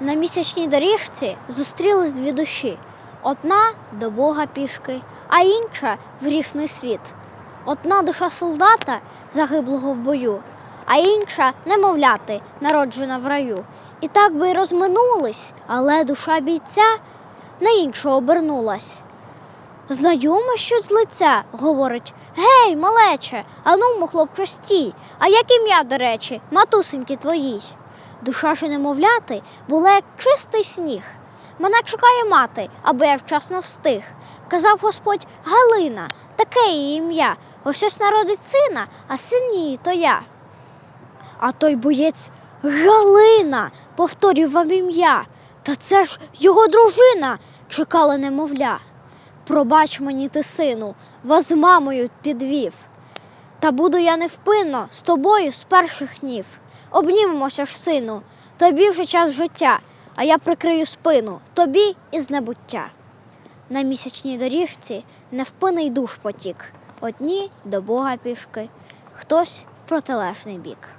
На місячній доріжці зустрілись дві душі. Одна до Бога пішки, а інша в грішний світ. Одна душа солдата, загиблого в бою, а інша немовляти, народжена в раю. І так би й розминулись, але душа бійця на іншого обернулась. Знайоме що з лиця, говорить, гей, малече, ану, хлопче, стій, а як ім'я, до речі, матусеньки твоїй. Душа ж немовляти була як чистий сніг. Мене чекає мати, аби я вчасно встиг. Казав Господь Галина, таке її ім'я. Ось ось народить сина, а син її то я. А той боєць Галина, повторював вам ім'я. Та це ж його дружина, чекала немовля. Пробач мені ти, сину, вас з мамою підвів. Та буду я невпинно з тобою з перших днів. Обнімемося ж, сину, тобі вже час життя, а я прикрию спину тобі із небуття. На місячній доріжці невпинний душ потік. Одні до Бога пішки, хтось в протилежний бік.